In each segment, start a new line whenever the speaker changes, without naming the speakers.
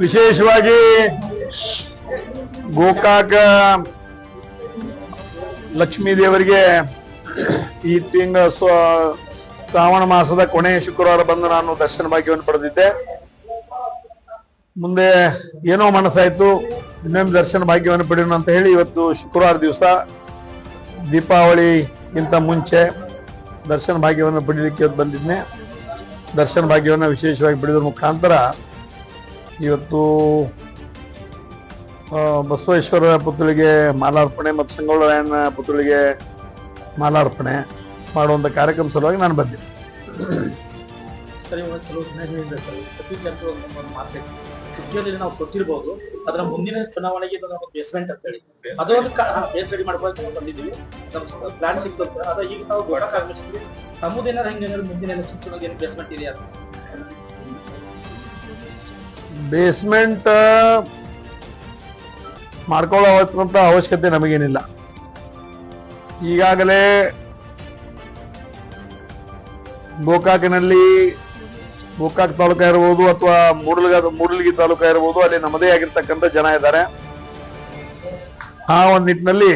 ವಿಶೇಷವಾಗಿ ಗೋಕಾಕ ಲಕ್ಷ್ಮೀ ದೇವರಿಗೆ ಈ ತಿಂಗಳ ಸ್ವ ಶ್ರಾವಣ ಮಾಸದ ಕೊನೆಯ ಶುಕ್ರವಾರ ಬಂದು ನಾನು ದರ್ಶನ ಭಾಗ್ಯವನ್ನು ಪಡೆದಿದ್ದೆ. ಮುಂದೆ ಏನೋ ಮನಸ್ಸಾಯ್ತು, ಇನ್ನೊಮ್ಮೆ ದರ್ಶನ ಭಾಗ್ಯವನ್ನು ಪಡೆಯೋಣ ಅಂತ ಹೇಳಿ ಇವತ್ತು ಶುಕ್ರವಾರ ದಿವಸ ದೀಪಾವಳಿಗಿಂತ ಮುಂಚೆ ದರ್ಶನ ಭಾಗ್ಯವನ್ನು ಪಡೀಲಿಕ್ಕೆ ಬಂದಿದ್ದೆ ದರ್ಶನ ಭಾಗ್ಯವನ್ನು ವಿಶೇಷವಾಗಿ ಬಿಡಿದ ಮುಖಾಂತರ ಇವತ್ತು ಬಸವೇಶ್ವರರ ಬಸವೇಶ್ವರ ಪುತ್ಳಿಗೆ ಮಾಲಾರ್ಪಣೆ ಮತ್ತು ಸಂಗೊಳ್ಳರಾಯಣ್ಣ ಪುತ್ಳಿಗೆ ಮಾಲಾರ್ಪಣೆ ಮಾಡುವಂಥ ಕಾರ್ಯಕ್ರಮ ಸಲುವಾಗಿ ನಾನು ಬಂದೆ.
ಸರಿ ಕೆಲವು ದಿನಗಳಿಂದ ಸರ್ ಸತೀಶ್ ನಮ್ಮ ಒಂದು ಮಾತು ಸುದ್ದಿಯಲ್ಲಿ ನಾವು ಕೊಟ್ಟಿರ್ಬೋದು, ಅದರ ಮುಂದಿನ ಚುನಾವಣೆಗೆ ಇದನ್ನ ಒಂದು ಬೇಸ್ಮೆಂಟ್ ಅಂತ ಹೇಳಿ. ಅದೊಂದು ಬೇಸ್ ರೆಡಿ ಮಾಡ್ಕೊಳಕ್ಕೆ ನಾವು ಬಂದಿದ್ದೀವಿ. ನಮ್ಮ ಪ್ಲಾನ್ ಸಿಕ್ತು ಅದ ಈಗ ನಾವು ದೊಡ್ಡ ಆಗ್ಬಿಟ್ಟಿದ್ವಿ ತಮ್ಮದೇನಾರ ಹೆಂಗೆ ಮುಂದಿನ ಬೇಸ್ಮೆಂಟ್ ಇದೆಯಾ?
ಬೇಸ್ಮೆಂಟ್ ಮಾಡ್ಕೊಳ್ಳೋವಂತ ಅವಶ್ಯಕತೆ ನಮಗೇನಿಲ್ಲ. ಈಗಾಗಲೇ ಗೋಕಾಕಿನಲ್ಲಿ ಗೋಕಾಕ್ ತಾಲೂಕ ಇರ್ಬೋದು ಅಥವಾ ಮೂಡಲ್ಗ, ಮೂಡಲ್ಗಿ ತಾಲೂಕ ಇರ್ಬೋದು, ಅಲ್ಲಿ ನಮ್ಮದೇ ಆಗಿರ್ತಕ್ಕಂಥ ಜನ ಇದ್ದಾರೆ. ಆ ಒಂದು ನಿಟ್ಟಿನಲ್ಲಿ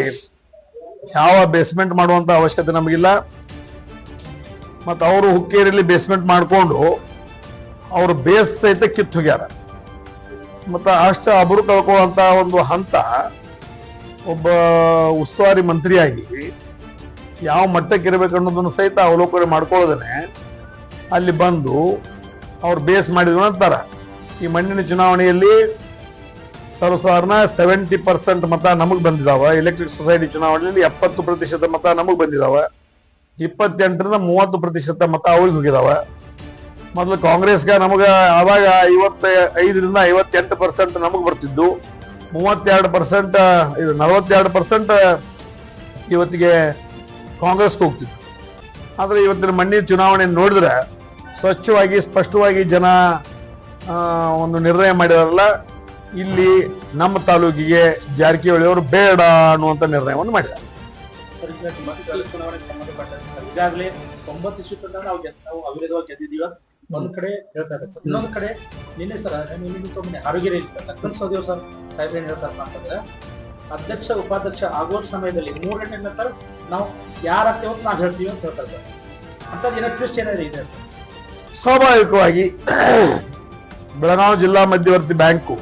ಯಾವ ಬೇಸ್ಮೆಂಟ್ ಮಾಡುವಂತ ಅವಶ್ಯಕತೆ ನಮಗಿಲ್ಲ. ಮತ್ತು ಅವರು ಹುಕ್ಕೇರಿಯಲ್ಲಿ ಬೇಸ್ಮೆಂಟ್ ಮಾಡಿಕೊಂಡು ಅವರು ಬೇಸ್ ಸಹಿತ ಕಿತ್ತು ಹೋಗ್ಯಾರ. ಮತ್ತು ಅಷ್ಟು ಅಬರು ಕಳ್ಕೊಳ್ಳುವಂಥ ಒಂದು ಹಂತ ಒಬ್ಬ ಉಸ್ತುವಾರಿ ಮಂತ್ರಿಯಾಗಿ ಯಾವ ಮಟ್ಟಕ್ಕೆ ಇರಬೇಕು ಅನ್ನೋದನ್ನು ಸಹಿತ ಅವಲೋಕನೆ ಮಾಡ್ಕೊಳ್ಳೋದನೆ ಅಲ್ಲಿ ಬಂದು ಅವ್ರು ಬೇಸ್ ಮಾಡಿದ್ರು ಅಂತಾರೆ ಈ ಮಣ್ಣಿನ ಚುನಾವಣೆಯಲ್ಲಿ ಸರ್ವಸಾಧಾರಣ ಸೆವೆಂಟಿ ಪರ್ಸೆಂಟ್ ಮತ ನಮಗೆ ಬಂದಿದ್ದಾವೆ ಎಲೆಕ್ಟ್ರಿಕ್ ಸೊಸೈಟಿ ಚುನಾವಣೆಯಲ್ಲಿ ಎಪ್ಪತ್ತು ಪ್ರತಿಶತ ಮತ ನಮಗೆ ಬಂದಿದಾವ. ಇಪ್ಪತ್ತೆಂಟರಿಂದ ಮೂವತ್ತು ಪ್ರತಿಶತ ಮತ ಅವ್ರಿಗೆ ಹೋಗಿದಾವ. ಮೊದಲು ಕಾಂಗ್ರೆಸ್ಗೆ ನಮಗ ಆವಾಗ ಐವತ್ತ ಐದರಿಂದ ಐವತ್ತೆಂಟು ಪರ್ಸೆಂಟ್ ನಮಗೆ ಬರ್ತಿದ್ದು. ಮೂವತ್ತೆರಡು ಪರ್ಸೆಂಟ್, ಇದು ನಲವತ್ತೆರಡು ಪರ್ಸೆಂಟ್ ಇವತ್ತಿಗೆ ಕಾಂಗ್ರೆಸ್ಗೆ ಹೋಗ್ತಿತ್ತು. ಆದರೆ ಇವತ್ತಿನ ಮಣ್ಣಿನ ಚುನಾವಣೆ ನೋಡಿದ್ರೆ ಸ್ವಚ್ಛವಾಗಿ, ಸ್ಪಷ್ಟವಾಗಿ ಜನ ಒಂದು ನಿರ್ಣಯ ಮಾಡಿದಾರಲ್ಲ, ಇಲ್ಲಿ ನಮ್ಮ ತಾಲೂಕಿಗೆ ಜಾರಕಿಹೊಳಿ ಅವರು ಬೇಡ ಅನ್ನುವಂಥ ನಿರ್ಣಯವನ್ನು ಮಾಡಿದ್ದಾರೆ.
ಈಗ DCC ಚುನಾವಣೆಗೆ ಸಂಬಂಧಪಟ್ಟಂತೆ ಸರ್. ಈಗಾಗಲೇ ತೊಂಬತ್ತು ಸೀಟ್ ನಾವು ನಾವು ಅವಿರೋಧವಾಗಿ ಗೆದ್ದಿದೀವ ಒಂದ್ ಕಡೆ ಹೇಳ್ತಾರೆ ಸರ್. ಇನ್ನೊಂದ್ ಕಡೆ ನಿನ್ನೆ ಸರ್ ನಿನ್ನೆ ಆರೋಗ್ಯ ಸರ್. ಲಕ್ಷ್ಮಣ್ ಸೌದೇವ್ ಸರ್ ಸಾಹೇಬ್ ಏನ್ ಹೇಳ್ತಾರಪ್ಪ ಅಂತಂದ್ರೆ ಅಧ್ಯಕ್ಷ, ಉಪಾಧ್ಯಕ್ಷ ಆಗೋ ಸಮಯದಲ್ಲಿ ಮೂರ್ ಗಂಟೆ ನಂತರ ನಾವು ಯಾರ ಅಂತ ನಾವು ಹೇಳ್ತೀವಿ ಅಂತ ಹೇಳ್ತಾರೆ ಸರ್. ಅಂತದ್ ಏನೋ ಟ್ವಿಸ್ಟ್ ಏನಾದ್ರು ಇದೆ ಸರ್?
ಸ್ವಾಭಾವಿಕವಾಗಿ ಬೆಳಗಾವಿ ಜಿಲ್ಲಾ ಮಧ್ಯವರ್ತಿ ಬ್ಯಾಂಕು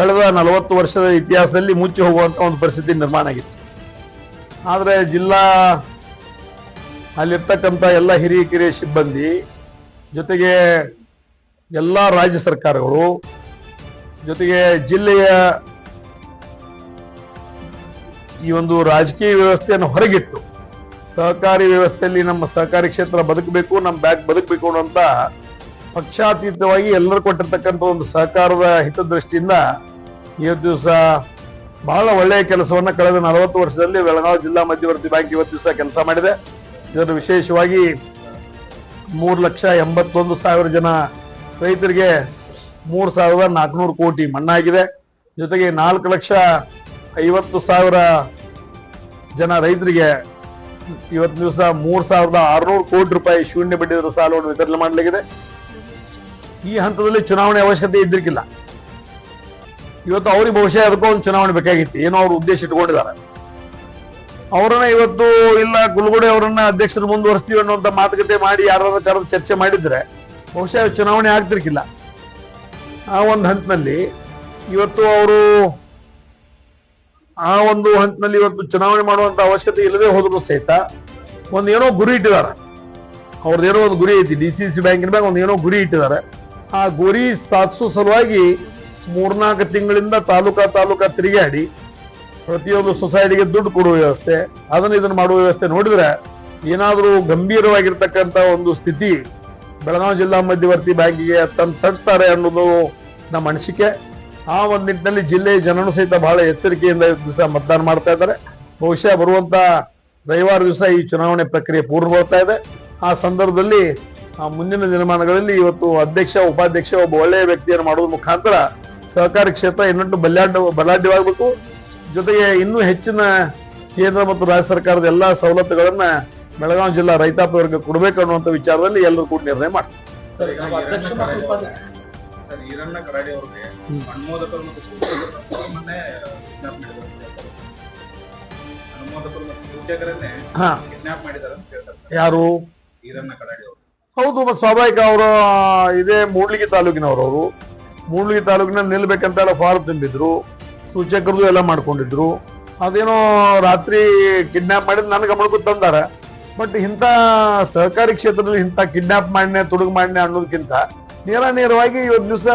ಕಳೆದ ನಲವತ್ತು ವರ್ಷದ ಇತಿಹಾಸದಲ್ಲಿ ಮುಚ್ಚಿ ಹೋಗುವಂತ ಒಂದು ಪರಿಸ್ಥಿತಿ ನಿರ್ಮಾಣ ಆಗಿತ್ತು. ಆದರೆ ಜಿಲ್ಲಾ ಅಲ್ಲಿರ್ತಕ್ಕಂಥ ಎಲ್ಲ ಹಿರಿಯ ಕಿರಿಯ ಸಿಬ್ಬಂದಿ ಜೊತೆಗೆ ಎಲ್ಲ ರಾಜ್ಯ ಸರ್ಕಾರಗಳು ಜೊತೆಗೆ ಜಿಲ್ಲೆಯ ಈ ಒಂದು ರಾಜಕೀಯ ವ್ಯವಸ್ಥೆಯನ್ನು ಹೊರಗಿಟ್ಟು ಸಹಕಾರಿ ವ್ಯವಸ್ಥೆಯಲ್ಲಿ ನಮ್ಮ ಸಹಕಾರಿ ಕ್ಷೇತ್ರ ಬದುಕಬೇಕು, ನಮ್ಮ ಬ್ಯಾಂಕ್ ಬದುಕಬೇಕು ಅನ್ನುವಂತ ಪಕ್ಷಾತೀತವಾಗಿ ಎಲ್ಲರೂ ಕೊಟ್ಟಿರ್ತಕ್ಕಂಥ ಒಂದು ಸಹಕಾರದ ಹಿತದೃಷ್ಟಿಯಿಂದ ಇವತ್ತು ದಿವಸ ಬಹಳ ಒಳ್ಳೆಯ ಕೆಲಸವನ್ನು ಕಳೆದ ನಲವತ್ತು ವರ್ಷದಲ್ಲಿ ಬೆಳಗಾವಿ ಜಿಲ್ಲಾ ಮಧ್ಯವರ್ತಿ ಬ್ಯಾಂಕ್ ಇವತ್ತು ದಿವಸ ಕೆಲಸ ಮಾಡಿದೆ. ಇದನ್ನು ವಿಶೇಷವಾಗಿ ಮೂರು ಲಕ್ಷ ಎಂಬತ್ತೊಂದು ಸಾವಿರ ಜನ ರೈತರಿಗೆ ಮೂರು ಸಾವಿರದ ನಾಲ್ಕುನೂರು ಕೋಟಿ ಮಣ್ಣಾಗಿದೆ. ಜೊತೆಗೆ ನಾಲ್ಕು ಲಕ್ಷ ಐವತ್ತು ಸಾವಿರ ಜನ ರೈತರಿಗೆ ಇವತ್ತು ದಿವಸ ಮೂರು ಸಾವಿರದ ಆರುನೂರು ಕೋಟಿ ರೂಪಾಯಿ ಶೂನ್ಯ ಬಡ್ಡಿ ಸಾಲವನ್ನು ವಿತರಣೆ ಮಾಡಲಾಗಿದೆ. ಈ ಹಂತದಲ್ಲಿ ಚುನಾವಣೆ ಅವಶ್ಯಕತೆ ಇದ್ದಿರ್ಕಿಲ್ಲ. ಇವತ್ತು ಅವ್ರಿಗೆ ಬಹುಶಃ ಅದಕ್ಕೂ ಒಂದು ಚುನಾವಣೆ ಬೇಕಾಗಿತ್ತು. ಏನೋ ಅವರು ಉದ್ದೇಶ ಇಟ್ಕೊಂಡಿದ್ದಾರೆ. ಅವರನ್ನ ಇವತ್ತು ಇಲ್ಲ ಗುಲ್ಗುಡೆ ಅವರನ್ನ ಅಧ್ಯಕ್ಷರು ಮುಂದುವರಿಸ್ತೀವಿ ಅನ್ನುವಂತ ಮಾತುಕತೆ ಮಾಡಿ ಯಾರಾದ್ರೂ ಕರೆದು ಚರ್ಚೆ ಮಾಡಿದ್ರೆ ಬಹುಶಃ ಚುನಾವಣೆ ಆಗ್ತಿರ್ಕಿಲ್ಲ. ಆ ಒಂದು ಹಂತದಲ್ಲಿ ಇವತ್ತು ಅವರು ಆ ಒಂದು ಹಂತದಲ್ಲಿ ಇವತ್ತು ಚುನಾವಣೆ ಮಾಡುವಂತ ಅವಶ್ಯಕತೆ ಇಲ್ಲದೆ ಹೋದ್ರು ಸಹಿತ ಒಂದೇನೋ ಗುರಿ ಇಟ್ಟಿದ್ದಾರೆ. ಅವ್ರದ್ದೇನೋ ಒಂದು ಗುರಿ ಐತಿ. ಡಿ ಸಿ ಸಿ ಬ್ಯಾಂಕಿನ ಬ್ಯಾಂಕ್ ಒಂದೇನೋ ಗುರಿ ಇಟ್ಟಿದ್ದಾರೆ. ಆ ಗುರಿ ಸಾಧಿಸೋ ಸಲುವಾಗಿ ಮೂರ್ನಾಲ್ಕು ತಿಂಗಳಿಂದ ತಾಲೂಕಾ ತಾಲೂಕಾ ತಿರುಗಾಡಿ ಪ್ರತಿಯೊಂದು ಸೊಸೈಟಿಗೆ ದುಡ್ಡು ಕೊಡುವ ವ್ಯವಸ್ಥೆ, ಅದನ್ನ ಇದನ್ನ ಮಾಡುವ ವ್ಯವಸ್ಥೆ ನೋಡಿದ್ರೆ ಏನಾದರೂ ಗಂಭೀರವಾಗಿರ್ತಕ್ಕಂಥ ಒಂದು ಸ್ಥಿತಿ ಬೆಳಗಾವಿ ಜಿಲ್ಲಾ ಮಧ್ಯವರ್ತಿ ಬ್ಯಾಂಕಿಗೆ ತಂದು ತಡ್ತಾರೆ ಅನ್ನೋದು ನಮ್ಮ ಅನಿಸಿಕೆ. ಆ ಒಂದು ನಿಟ್ಟಿನಲ್ಲಿ ಜಿಲ್ಲೆಯ ಜನನು ಸಹಿತ ಬಹಳ ಎಚ್ಚರಿಕೆಯಿಂದ ದಿವಸ ಮತದಾನ ಮಾಡ್ತಾ ಇದ್ದಾರೆ. ಬಹುಶಃ ಬರುವಂತ ರವಿವಾರ ದಿವಸ ಈ ಚುನಾವಣೆ ಪ್ರಕ್ರಿಯೆ ಪೂರ್ಣಗೊಳ್ತಾ ಇದೆ. ಆ ಸಂದರ್ಭದಲ್ಲಿ ಮುಂದಿನ ದಿನಮಾನಗಳಲ್ಲಿ ಇವತ್ತು ಅಧ್ಯಕ್ಷ ಉಪಾಧ್ಯಕ್ಷ ಒಬ್ಬ ಒಳ್ಳೆಯ ವ್ಯಕ್ತಿಯನ್ನು ಮಾಡುವ ಮುಖಾಂತರ ಸಹಕಾರಿ ಕ್ಷೇತ್ರ ಇನ್ನೊಂದು ಬಲ್ಯಾಡ್ ಬಲಾಢ್ಯವಾಗಬೇಕು ಜೊತೆಗೆ ಇನ್ನೂ ಹೆಚ್ಚಿನ ಕೇಂದ್ರ ಮತ್ತು ರಾಜ್ಯ ಸರ್ಕಾರದ ಎಲ್ಲಾ ಸವಲತ್ತುಗಳನ್ನ ಬೆಳಗಾವಿ ಜಿಲ್ಲಾ ರೈತಾಪಿ ವರ್ಗ ಕೊಡಬೇಕು ಅನ್ನುವಂಥ ವಿಚಾರದಲ್ಲಿ ಎಲ್ಲರೂ ಕೂಡ ನಿರ್ಣಯ ಮಾಡ್ತಾರೆ. ಯಾರು?
ಈರಣ್ಣ ಕರಾಡಿ ಅವರು.
ಹೌದು, ಮತ್ತೆ ಸ್ವಾಭಾವಿಕ ಅವರು ಇದೇ ಮೂಡ್ಲಿಗಿ ತಾಲೂಕಿನವರು ಅವರು. ಮೂಡ್ಲಿಗಿ ತಾಲೂಕಿನಲ್ಲಿ ನಿಲ್ಬೇಕಂತ ಎಲ್ಲ ಫಾರ್ಮ್ ತುಂಬಿದ್ರು ಸೂಚಕರದು ಎಲ್ಲ ಮಾಡ್ಕೊಂಡಿದ್ರು. ಅದೇನೋ ರಾತ್ರಿ ಕಿಡ್ನಾಪ್ ಮಾಡಿದ್ ನನ್ನ ಗಮನಕ್ಕೂ ತಂದಾರ. ಬಟ್ ಇಂಥ ಸಹಕಾರಿ ಕ್ಷೇತ್ರದಲ್ಲಿ ಇಂಥ ಕಿಡ್ನಾಪ್ ಮಾಡಿನೆ, ತುಡುಗು ಮಾಡಿನೆ ಅನ್ನೋದಕ್ಕಿಂತ ನೇರ ನೇರವಾಗಿ ಇವತ್ತು ದಿವಸ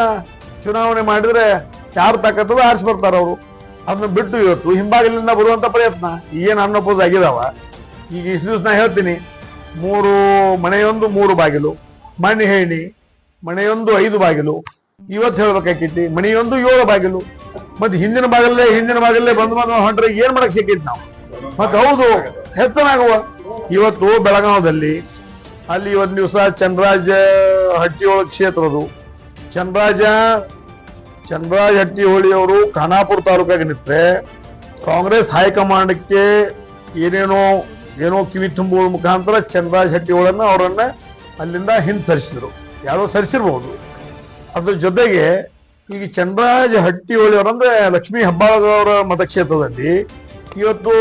ಚುನಾವಣೆ ಮಾಡಿದ್ರೆ ಯಾರು ತಾಕತ್ತದ ಆರಿಸಿ ಬರ್ತಾರೆ ಅವರು. ಅದನ್ನ ಬಿಟ್ಟು ಇವತ್ತು ಹಿಂಬಾಗಿಲಿಂದ ಬರುವಂತ ಪ್ರಯತ್ನ. ಏನು ಅನ್ನೋಪೋಸ್ ಆಗಿದಾವ? ಈಗ ಇಷ್ಟು ದಿವಸ ನಾ ಹೇಳ್ತೀನಿ. ಮೂರು ಮನೆಯೊಂದು ಮೂರು ಬಾಗಿಲು ಮನೆ ಹೇಳಿ, ಮನೆಯೊಂದು ಐದು ಬಾಗಿಲು. ಇವತ್ತು ಹೇಳ್ಬೇಕಾಕೈತಿ, ಮನೆಯೊಂದು ಏಳು ಬಾಗಿಲು. ಮತ್ತೆ ಹಿಂದಿನ ಬಾಗಲ್ಲೇ ಹಿಂದಿನ ಬಾಗಲ್ಲೇ ಬಂದು ಬಂದು ಹೊಂಟ್ರೆ ಏನ್ ಮಾಡಕ್ ಸಿಕ್ಕೈತಿ ನಾವು? ಮತ್ತೆ ಹೌದು ಹೆಚ್ಚನಾಗುವ ಇವತ್ತು ಬೆಳಗಾವದಲ್ಲಿ, ಅಲ್ಲಿ ಇವತ್ತು ದಿವಸ ಚಂದ್ರಾಜ ಹಟ್ಟಿಯೊಳ ಕ್ಷೇತ್ರದು ಚಂದ್ರಾಜ ಹಟ್ಟಿಹೊಳಿ ಅವರು ಖಾನಾಪುರ ತಾಲೂಕಾಗ ನಿಂತ್ರೆ, ಕಾಂಗ್ರೆಸ್ ಹೈಕಮಾಂಡ್ಗೆ ಏನೇನೋ ಏನೋ ಕಿವಿ ತುಂಬುವ ಮುಖಾಂತರ ಚಂದ್ರಾಜ್ ಹಟ್ಟಿಗಳನ್ನ ಅವರನ್ನ ಅಲ್ಲಿಂದ ಹಿಂದೆ ಸರಿಸಿದ್ರು ಯಾರೋ ಸರಿಸಿರ್ಬೋದು. ಅದ್ರ ಜೊತೆಗೆ ಈಗ ಚಂದ್ರಾಜ್ ಹಟ್ಟಿಹೊಳಿ ಅವರಂದ್ರೆ ಲಕ್ಷ್ಮೀ ಹೆಬ್ಬಾಳ್ ಅವರ ಮತಕ್ಷೇತ್ರದಲ್ಲಿ ಇವತ್ತು